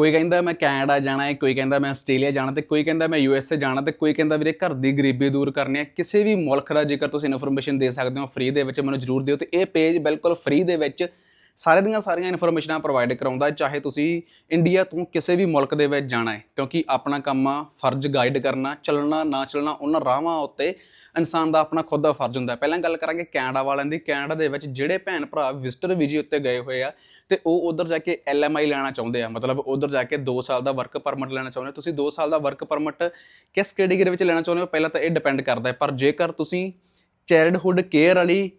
ਕੋਈ ਕਹਿੰਦਾ ਮੈਂ ਕੈਨੇਡਾ ਜਾਣਾ ਹੈ, ਕੋਈ ਕਹਿੰਦਾ ਮੈਂ ਆਸਟ੍ਰੇਲੀਆ ਜਾਣਾ, ਤੇ ਕੋਈ ਕਹਿੰਦਾ ਮੈਂ ਯੂਐਸਏ ਜਾਣਾ, ਤੇ ਕੋਈ ਕਹਿੰਦਾ ਵੀਰੇ ਘਰ ਦੀ ਗਰੀਬੀ ਦੂਰ ਕਰਨੀ ਹੈ। ਕਿਸੇ ਵੀ ਮੁਲਕ ਦਾ ਜੇਕਰ ਤੁਸੀਂ ਇਨਫੋਰਮੇਸ਼ਨ ਦੇ ਸਕਦੇ ਹੋ ਫ੍ਰੀ ਦੇ ਵਿੱਚ, ਮੈਨੂੰ ਜਰੂਰ ਦਿਓ, ਤੇ ਇਹ ਪੇਜ ਬਿਲਕੁਲ ਫ੍ਰੀ ਦੇ ਵਿੱਚ ਸਾਰੇ ਦੀਆਂ ਸਾਰੀਆਂ ਇਨਫੋਰਮੇਸ਼ਨਾਂ ਪ੍ਰੋਵਾਈਡ ਕਰਾਉਂਦਾ ਹੈ, ਚਾਹੇ ਤੁਸੀਂ ਇੰਡੀਆ ਤੋਂ ਕਿਸੇ ਵੀ ਮੁਲਕ ਦੇ ਵਿੱਚ ਜਾਣਾ ਹੈ ਕਿਉਂਕਿ ਆਪਣਾ ਕੰਮ ਆ ਫਰਜ਼ ਗਾਈਡ ਕਰਨਾ ਚੱਲਣਾ ਨਾ ਚੱਲਣਾ ਉਹਨਾਂ ਰਾਹਾਂ ਉੱਤੇ ਇਨਸਾਨ ਦਾ ਆਪਣਾ ਖੁਦ ਦਾ ਫਰਜ਼ ਹੁੰਦਾ ਪਹਿਲਾਂ ਗੱਲ ਕਰਾਂਗੇ ਕੈਨੇਡਾ ਵਾਲਿਆਂ ਦੀ। ਕੈਨੇਡਾ ਦੇ ਵਿੱਚ ਜਿਹੜੇ ਭੈਣ ਭਰਾ ਵਿਜ਼ਟਰ ਵੀਜ਼ੇ ਉੱਤੇ ਗਏ ਹੋਏ ਆ ਤੇ ਉਹ ਉਧਰ ਜਾ ਕੇ ਐਲਐਮਆਈ ਲੈਣਾ ਚਾਹੁੰਦੇ ਆ। ਮਤਲਬ ਉਧਰ ਜਾ ਕੇ 2 ਸਾਲ ਦਾ ਵਰਕ ਪਰਮਿਟ ਲੈਣਾ ਚਾਹੁੰਦੇ ਹੋ। ਤੁਸੀਂ 2 ਸਾਲ ਦਾ ਵਰਕ ਪਰਮਿਟ ਕਿਸ ਕੈਟੇਗਰੀ ਵਿੱਚ ਲੈਣਾ ਚਾਹੁੰਦੇ ਹੋ? ਪਹਿਲਾਂ ਤਾਂ ਇਹ ਡਿਪੈਂਡ ਕਰਦਾ ਹੈ। ਪਰ ਜੇਕਰ ਤੁਸੀਂ ਚਾਈਲਡਹੁੱਡ ਕੇਅਰ ਵਾਲੀ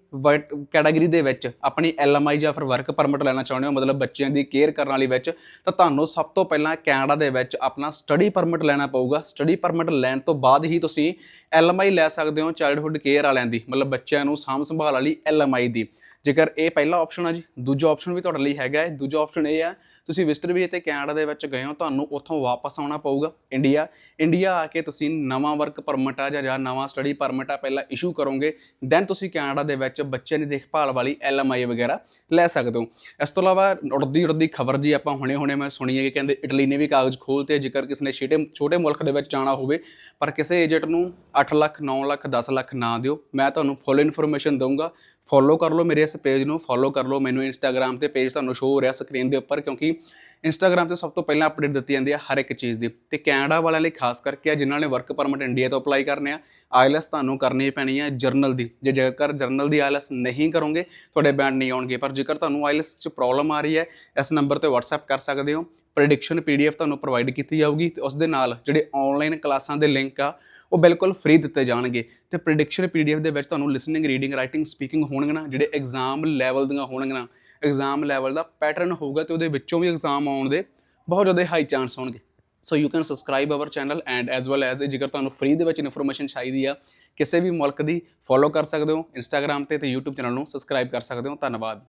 ਕੈਟਾਗਰੀ ਦੇ ਵਿੱਚ ਆਪਣੀ ਐਲਐਮਆਈ ਜਾਂ ਫਿਰ ਵਰਕ ਪਰਮਿਟ ਲੈਣਾ ਚਾਹੁੰਦੇ ਹੋ, ਮਤਲਬ ਬੱਚਿਆਂ ਦੀ ਕੇਅਰ ਕਰਨ ਵਾਲੀ ਵਿੱਚ, ਤਾਂ ਤੁਹਾਨੂੰ ਸਭ ਤੋਂ ਪਹਿਲਾਂ ਕੈਨੇਡਾ ਦੇ ਵਿੱਚ ਆਪਣਾ ਸਟੱਡੀ ਪਰਮਿਟ ਲੈਣਾ ਪਊਗਾ। ਸਟੱਡੀ ਪਰਮਿਟ ਲੈਣ ਤੋਂ ਬਾਅਦ ਹੀ ਤੁਸੀਂ ਐਲਐਮਆਈ ਲੈ ਸਕਦੇ ਹੋ ਚਾਈਲਡਹੁੱਡ ਕੇਅਰ ਵਾਲਿਆਂ ਦੀ, ਮਤਲਬ ਬੱਚਿਆਂ ਨੂੰ ਸਾਂਭ ਸੰਭਾਲ ਵਾਲੀ ਐਲਐਮਆਈ ਦੀ। ਜੇਕਰ ਇਹ ਪਹਿਲਾ ਆਪਸ਼ਨ ਆ ਜੀ, ਦੂਜਾ ਆਪਸ਼ਨ ਵੀ ਤੁਹਾਡੇ ਲਈ ਹੈਗਾ ਹੈ। ਦੂਜਾ ਆਪਸ਼ਨ ਇਹ ਆ, ਤੁਸੀਂ ਵਿਜ਼ਟਰ ਵੀਜ਼ੇ ਤੇ ਕੈਨੇਡਾ ਦੇ ਵਿੱਚ ਗਏ ਹੋ, ਤੁਹਾਨੂੰ ਉੱਥੋਂ ਵਾਪਸ ਆਉਣਾ ਪਊਗਾ, ਇੰਡੀਆ। ਇੰਡੀਆ ਆ ਕੇ ਤੁਸੀਂ ਨਵਾਂ ਵਰਕ ਪਰਮਿਟ ਆ ਜਾਂ ਜਾਂ ਨਵਾਂ ਸਟੱਡੀ ਪਰਮਿਟ ਆ ਪਹਿਲਾਂ ਇਸ਼ੂ ਕਰੋਗੇ ਦੈਨ ਤੁਸੀਂ ਕੈਨੇਡਾ ਦੇ ਵਿੱਚ ਬੱਚਿਆਂ ਦੀ ਦੇਖਭਾਲ ਵਾਲੀ ਐਲਐਮਆਈ ਵਗੈਰਾ ਲੈ ਸਕਦੇ ਹੋ। ਇਸ ਤੋਂ ਇਲਾਵਾ ਉੜਦੀ ਉੜਦੀ ਖਬਰ ਜੀ ਆਪਾਂ ਹੁਣੇ ਹੁਣੇ ਮੈਂ ਸੁਣੀ ਹੈ ਕਿ ਕਹਿੰਦੇ ਇਟਲੀ ਨੇ ਵੀ ਕਾਗਜ਼ ਖੋਲਤੇ ਜੇਕਰ ਕਿਸੇ ਨੇ ਛੋਟੇ ਛੋਟੇ ਮੁਲਕ ਦੇ ਵਿੱਚ ਜਾਣਾ ਹੋਵੇ, ਪਰ ਕਿਸੇ ਏਜੰਟ ਨੂੰ 8 ਲੱਖ 9 ਲੱਖ 10 ਲੱਖ ਨਾ ਦਿਓ। ਮੈਂ ਤੁਹਾਨੂੰ ਫੁੱਲ ਇਨਫੋਰਮੇਸ਼ਨ ਦਊਂਗਾ। ਫੋਲੋ ਕਰ ਲਓ ਮੇਰੇ ਇਸ ਪੇਜ ਨੂੰ ਫੋਲੋ ਕਰ ਲਓ। ਮੈਨੂੰ ਇੰਸਟਾਗ੍ਰam ਤੇ ਪੇਜ ਤੁਹਾਨੂੰ ਸ਼ੋ ਹੋ ਰਿਹਾ ਸਕਰੀਨ ਦੇ ਉੱਪਰ, ਕਿਉਂਕਿ ਇੰਸਟਾਗ੍ਰam ਤੇ ਸਭ ਤੋਂ ਪਹਿਲਾਂ ਅਪਡੇਟ ਦਿੱਤੀ ਜਾਂਦੀ ਹੈ ਹਰ ਇੱਕ ਚੀਜ਼ ਦੀ। ਤੇ ਕੈਨੇਡਾ ਵਾਲਿਆਂ ਲਈ ਖਾਸ ਕਰਕੇ ਆ, ਜਿਨ੍ਹਾਂ ਨੇ ਵਰਕ ਪਰਮਿਟ ਇੰਡੀਆ ਤੋਂ ਅਪਲਾਈ ਕਰਨੇ ਆ ਆਈਲੈਸ ਤੁਹਾਨੂੰ ਕਰਨੀ ਪੈਣੀ ਹੈ ਜਰਨਲ ਦੀ। ਜੇ ਜੇਕਰ ਜਰਨਲ ਦੀ ਆਈਲੈਸ ਨਹੀਂ ਕਰੋਗੇ, ਤੁਹਾਡੇ ਬੈਂਡ ਨਹੀਂ ਆਉਣਗੇ। ਪਰ ਜੇਕਰ ਤੁਹਾਨੂੰ ਆਈਲੈਸ 'ਚ ਪ੍ਰੋਬਲਮ ਆ ਰਹੀ ਹੈ, ਇਸ ਨੰਬਰ ਤੇ WhatsApp ਕਰ ਸਕਦੇ ਹੋ। ਪ੍ਰੈਡਿਕਸ਼ਨ ਪੀਡੀਐਫ ਤੁਹਾਨੂੰ ਪ੍ਰੋਵਾਈਡ ਕੀਤੀ ਜਾਊਗੀ ਤੇ ਉਸ ਦੇ ਨਾਲ ਜਿਹੜੇ ਆਨਲਾਈਨ ਕਲਾਸਾਂ ਦੇ ਲਿੰਕ ਆ, ਉਹ ਬਿਲਕੁਲ ਫ੍ਰੀ ਦਿੱਤੇ ਜਾਣਗੇ। ਤੇ ਪ੍ਰੈਡਿਕਸ਼ਨ ਪੀਡੀਐਫ ਦੇ ਵਿੱਚ ਤੁਹਾਨੂੰ ਲਿਸਨਿੰਗ ਰੀਡਿੰਗ ਰਾਈਟਿੰਗ ਸਪੀਕਿੰਗ ਹੋਣਗੇ ਨਾ, ਜਿਹੜੇ ਐਗਜ਼ਾਮ ਲੈਵਲ ਦੀਆਂ ਹੋਣਗੀਆਂ ਐਗਜ਼ਾਮ ਲੈਵਲ ਦਾ ਪੈਟਰਨ ਹੋਊਗਾ ਤੇ ਉਹਦੇ ਵਿੱਚੋਂ ਵੀ ਐਗਜ਼ਾਮ ਆਉਣ ਦੇ ਬਹੁਤ ਜ਼ਿਆਦਾ ਹਾਈ ਚਾਂਸ ਹੋਣਗੇ। So you can subscribe our channel and as well as ਜੇਕਰ ਤੁਹਾਨੂੰ ਫ੍ਰੀ ਦੇ ਵਿੱਚ ਇਨਫੋਰਮੇਸ਼ਨ ਚਾਹੀਦੀ ਆ, ਕਿਸੇ ਵੀ ਮੁਲਕ ਦੀ ਫੋਲੋ ਕਰ ਸਕਦੇ ਹੋ ਇੰਸਟਾਗ੍ਰam ਤੇ ਤੇ YouTube ਚੈਨਲ ਨੂੰ ਸਬਸਕ੍ਰਾਈਬ ਕਰ ਸਕਦੇ ਹੋ। ਧੰਨਵਾਦ।